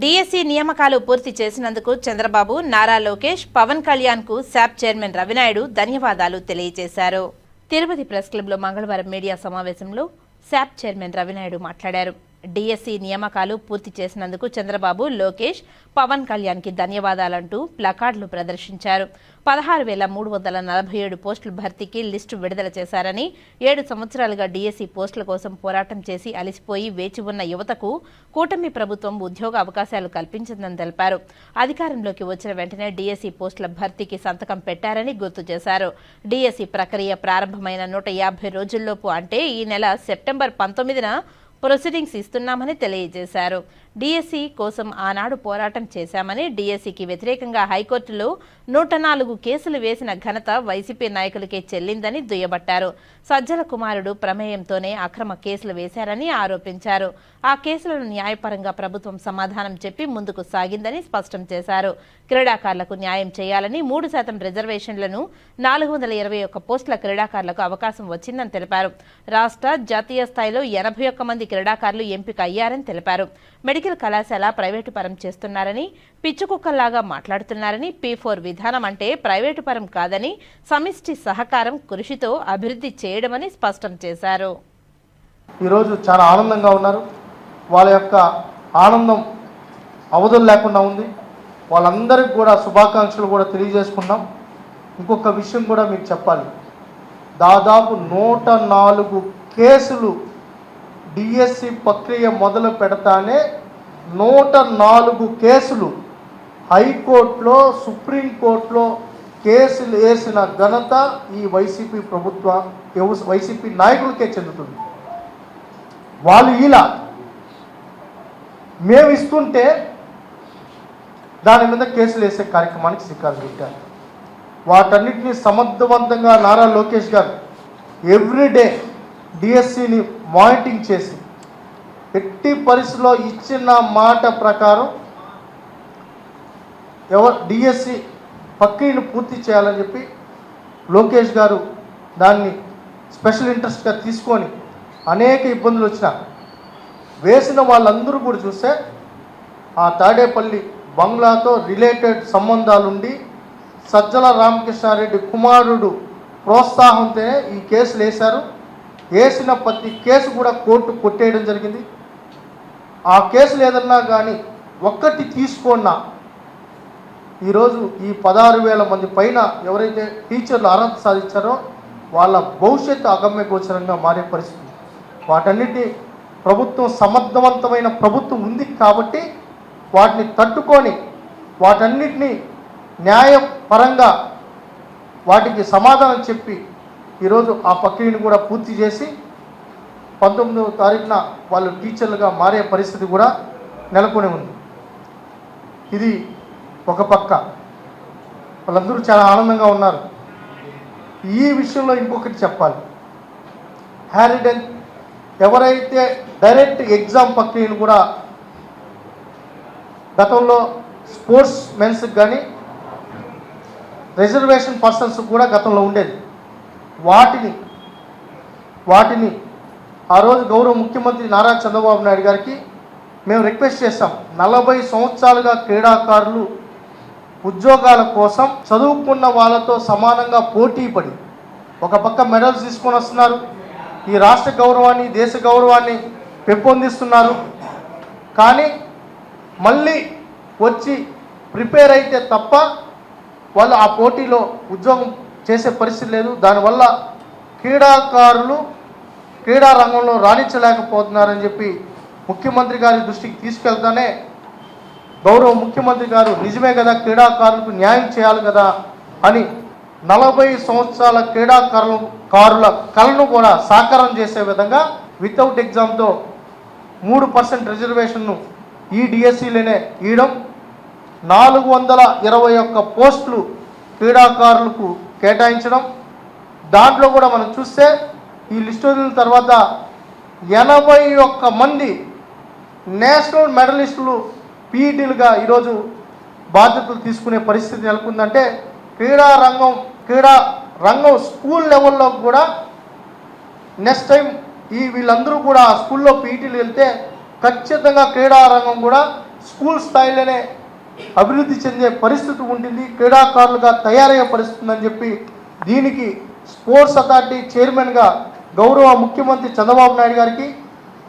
DSC నియామకాలు పూర్తి చేసినందుకు చంద్రబాబు నారా లోకేష్ పవన్ కళ్యాణ్కు శాప్ చైర్మన్ రవినాయుడు ధన్యవాదాలు తెలియజేశారు. తిరుపతి ప్రెస్ క్లబ్లో మంగళవారం మీడియా సమావేశంలో శాప్ చైర్మన్ రవినాయుడు మాట్లాడారు. డిఎస్సి నియామకాలు పూర్తి చేసినందుకు చంద్రబాబు లోకేష్ పవన్ కళ్యాణ్కి ధన్యవాదాలంటూ ప్లకార్డులు ప్రదర్శించారు. పదహారు వేల మూడు వందల నలభై ఏడు పోస్టుల భర్తీకి లిస్టు విడుదల చేశారని ఏడు సంవత్సరాలుగా డిఎస్సి పోస్టుల కోసం పోరాటం చేసి అలసిపోయి వేచి ఉన్న యువతకు కూటమి ప్రభుత్వం ఉద్యోగ అవకాశాలు కల్పించిందని తెలిపారు. అధికారంలోకి వచ్చిన వెంటనే డిఎస్సి పోస్టుల భర్తీకి సంతకం పెట్టారని గుర్తు చేశారు. డిఎస్సి ప్రక్రియ ప్రారంభమైన నూట యాభై రోజుల్లోపు అంటే ఈ నెల సెప్టెంబర్ పంతొమ్మిదిన ప్రొసీడింగ్స్ ఇస్తున్నామని తెలియజేశారు. డిఎస్సి కోసం ఆనాడు పోరాటం చేశామని డిఎస్సికి వ్యతిరేకంగా హైకోర్టులో నూట నాలుగు కేసులు వేసిన ఘనత వైసీపీ నాయకులకే చెల్లిందని దుయ్యబట్టారు. సజ్జల కుమారుడు ప్రమేయంతోనే అక్రమ కేసులు వేశారని ఆరోపించారు. ఆ కేసులను న్యాయపరంగా ప్రభుత్వం సమాధానం చెప్పి ముందుకు సాగిందని స్పష్టం చేశారు. క్రీడాకారులకు న్యాయం చేయాలని మూడు శాతం రిజర్వేషన్లను నాలుగు వందల ఇరవై ఒక్క పోస్టుల క్రీడాకారులకు అవకాశం వచ్చిందని తెలిపారు. రాష్ట్ర జాతీయ స్థాయిలో ఎనభై ఒక్క మంది క్రీడాకారులు ఎంపిక అయ్యారని తెలిపారు. మెడికల్ కళాశాల ప్రైవేటు పరం చేస్తున్నారని పిచ్చుకుక్కల్లాగా మాట్లాడుతున్నారని పీ ఫోర్ విధానం అంటే ప్రైవేటు పరం కాదని సమిష్టి సహకారం కృషితో అభివృద్ధి చేయడమని స్పష్టం చేశారు. ఈరోజు చాలా ఆనందంగా ఉన్నారు. వాళ్ళ యొక్క ఆనందం అవధులు లేకుండా ఉంది. వాళ్ళందరికీ కూడా శుభాకాంక్షలు కూడా తెలియజేసుకున్నాం ఇంకొక విషయం కూడా మీకు చెప్పాలి. దాదాపు నూట నాలుగు కేసులు డిఎస్సి ప్రక్రియ మొదలు పెడతానే నూట నాలుగు కేసులు హైకోర్టులో సుప్రీంకోర్టులో కేసులు వేసిన ఘనత ఈ వైసీపీ ప్రభుత్వ వైసీపీ నాయకులకే చెందుతుంది. వాళ్ళు ఇలా మేము ఇస్తుంటే దాని మీద కేసులు వేసే కార్యక్రమానికి శ్రీకారం చుట్టారు. వాటన్నిటిని సమర్థవంతంగా నారా లోకేష్ గారు ఎవ్రీడే డిఎస్సిని మానిటరింగ్ చేసి ఎట్టి పరిస్థితిలో ఇచ్చిన మాట ప్రకారం ఎవరు డిఎస్సి ప్రక్రియను పూర్తి చేయాలని చెప్పి లోకేష్ గారు దాన్ని స్పెషల్ ఇంట్రెస్ట్గా తీసుకొని అనేక ఇబ్బందులు వచ్చిన వేసిన వాళ్ళందరూ కూడా చూస్తే ఆ తాడేపల్లి బంగ్లాతో రిలేటెడ్ సంబంధాలుండి సజ్జల రామకృష్ణారెడ్డి కుమారుడు ప్రోత్సాహంతోనే ఈ కేసులు వేశారు వేసిన ప్రతి కేసు కూడా కోర్టు కొట్టేయడం జరిగింది. ఆ కేసులు ఏదన్నా కానీ ఒక్కటి తీసుకున్నా ఈరోజు ఈ పదహారు వేల మంది పైన ఎవరైతే టీచర్లు అర్హత సాధించారో వాళ్ళ భవిష్యత్తు అగమ్య గోచరంగా మారే పరిస్థితి. వాటన్నిటి ప్రభుత్వం సమర్థవంతమైన ప్రభుత్వం ఉంది కాబట్టి వాటిని తట్టుకొని వాటన్నిటిని న్యాయపరంగా వాటికి సమాధానం చెప్పి ఈరోజు ఆ ప్రక్రియను కూడా పూర్తి చేసి పంతొమ్మిదవ తారీఖున వాళ్ళు టీచర్లుగా మారే పరిస్థితి కూడా నెలకొని ఉంది. ఇది ఒక పక్క. వాళ్ళందరూ చాలా ఆనందంగా ఉన్నారు. ఈ విషయంలో ఇంకొకటి చెప్పాలి. హ్యారిడెన్ ఎవరైతే డైరెక్ట్ ఎగ్జామ్ ప్రక్రియను కూడా గతంలో స్పోర్ట్స్ మెన్స్కి కానీ రిజర్వేషన్ పర్సన్స్ కూడా గతంలో ఉండేది. వాటిని వాటిని ఆ రోజు గౌరవ ముఖ్యమంత్రి నారా చంద్రబాబు నాయుడు గారికి మేము రిక్వెస్ట్ చేస్తాం. నలభై సంవత్సరాలుగా క్రీడాకారులు ఉద్యోగాల కోసం చదువుకున్న వాళ్ళతో సమానంగా పోటీ పడి ఒక పక్క మెడల్స్ తీసుకొని వస్తున్నారు. ఈ రాష్ట్ర గౌరవాన్ని దేశ గౌరవాన్ని పెంపొందిస్తున్నారు. కానీ మళ్ళీ వచ్చి ప్రిపేర్ అయితే తప్ప వాళ్ళు ఆ పోటీలో ఉద్యోగం చేసే పరిస్థితి లేదు. దానివల్ల క్రీడాకారులు క్రీడా రంగంలో రాణించలేకపోతున్నారని చెప్పి ముఖ్యమంత్రి గారి దృష్టికి తీసుకెళ్తానే గౌరవ ముఖ్యమంత్రి గారు నిజమే కదా క్రీడాకారులకు న్యాయం చేయాలి కదా అని నలభై సంవత్సరాల క్రీడాకారుల కారుల కళను కూడా సాకారం చేసే విధంగా వితౌట్ ఎగ్జామ్తో మూడు పర్సెంట్ రిజర్వేషన్ను ఈ డిఎస్సిలోనే ఇవ్వడం నాలుగు వందల ఇరవై ఒక్క పోస్టులు క్రీడాకారులకు కేటాయించడం. దాంట్లో కూడా మనం చూస్తే ఈ లిస్ట్ వదిలిన తర్వాత ఎనభై ఒక్క మంది నేషనల్ మెడలిస్టులు పీఈటీలుగా ఈరోజు బాధ్యతలు తీసుకునే పరిస్థితి నెలకొందంటే క్రీడా రంగం క్రీడా రంగం స్కూల్ లెవెల్లో కూడా నెక్స్ట్ టైం ఈ వీళ్ళందరూ కూడా ఆ స్కూల్లో పీఈటీలు వెళ్తే ఖచ్చితంగా క్రీడా రంగం కూడా స్కూల్ స్థాయిలోనే అభివృద్ధి చెందే పరిస్థితి ఉంటుంది క్రీడాకారులుగా తయారయ్యే పరిస్థితి అని చెప్పి దీనికి స్పోర్ట్స్ అథారిటీ చైర్మన్గా గౌరవ ముఖ్యమంత్రి చంద్రబాబు నాయుడు గారికి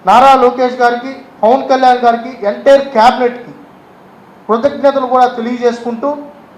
నారా లోకేష్ గారికి పవన్ కళ్యాణ్ గారికి ఎంటైర్ క్యాబినెట్కి కృతజ్ఞతలు కూడా తెలియజేసుకుంటూ